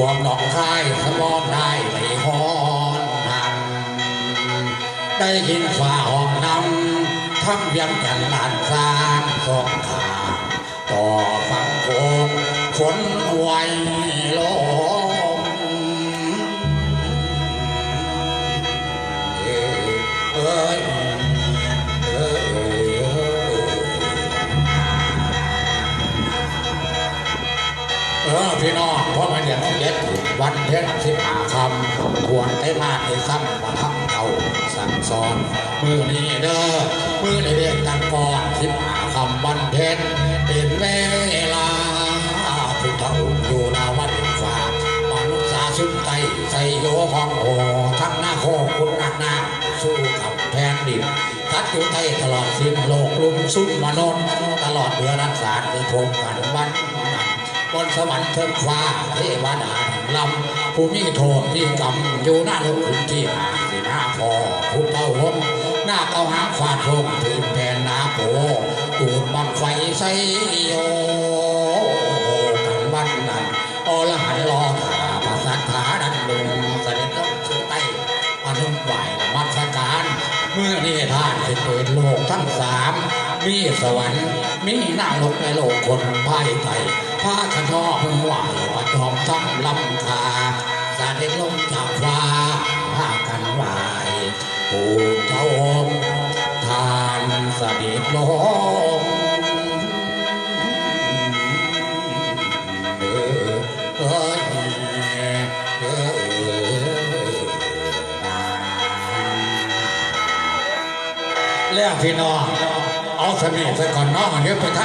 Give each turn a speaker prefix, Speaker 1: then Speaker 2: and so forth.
Speaker 1: วงควมควมหนองคายสมอนได้ไหลหอนนันได้ยินฝ่าห้องนำทั้งเวียงกันลานสร้างสองทางต่อฟังโคงฝนไวลง ออพี่น้องเพราะมันอย่างเด็ดวันเพ็ญสิบหาคำควรได้มาได้ซ้ำมาทำเก่าสั่งสอนมือนี้เด้อมือในเรียกกันก่อนสิบหาคำวันเพ็ญเป็นเวลาพุทธองค์อยู่นาวันฟ้ามนุษย์สาสุนไตใส่โยห้องโอทั้งหน้าโคคุณหนักหน้าสู้กับแผ่นดินทัดอยู่ใต้ตลอดสิ้นโลกลุมซุ้มมนุษย์ตลอดเดือนรักษาคือทงกันวัน สวรรค์เทิงฟ้าเทวดาลำผู้มีโทษมีกรรมอยู่หน้าโลกขุนที่หาสิหน้าพอพุทธวงศ์หน้าเก้าหางฟาดโลงถือแผ่นนาโปตูดบังไฟใสโยกันวันนั้นอรหันรอถาภาษาขาดันดุงเสด็จลงสู่ใต้อนุมไหวมัสการเมื่อนี้ท่านสิเปิดโลกทั้งสามมีสวรรค์มีนางลกในโลกคนภายไทย พาขนอพึงไหวประจอมทั้งลำคาเสด็จลงจากฟ้าพากันไหวปู่เจ้าองทานสเสด็จลงเอ้ยเอ้ยแล้วพี่น้องเอาสนิทไปก่อนน้องเดี๋ยวไปท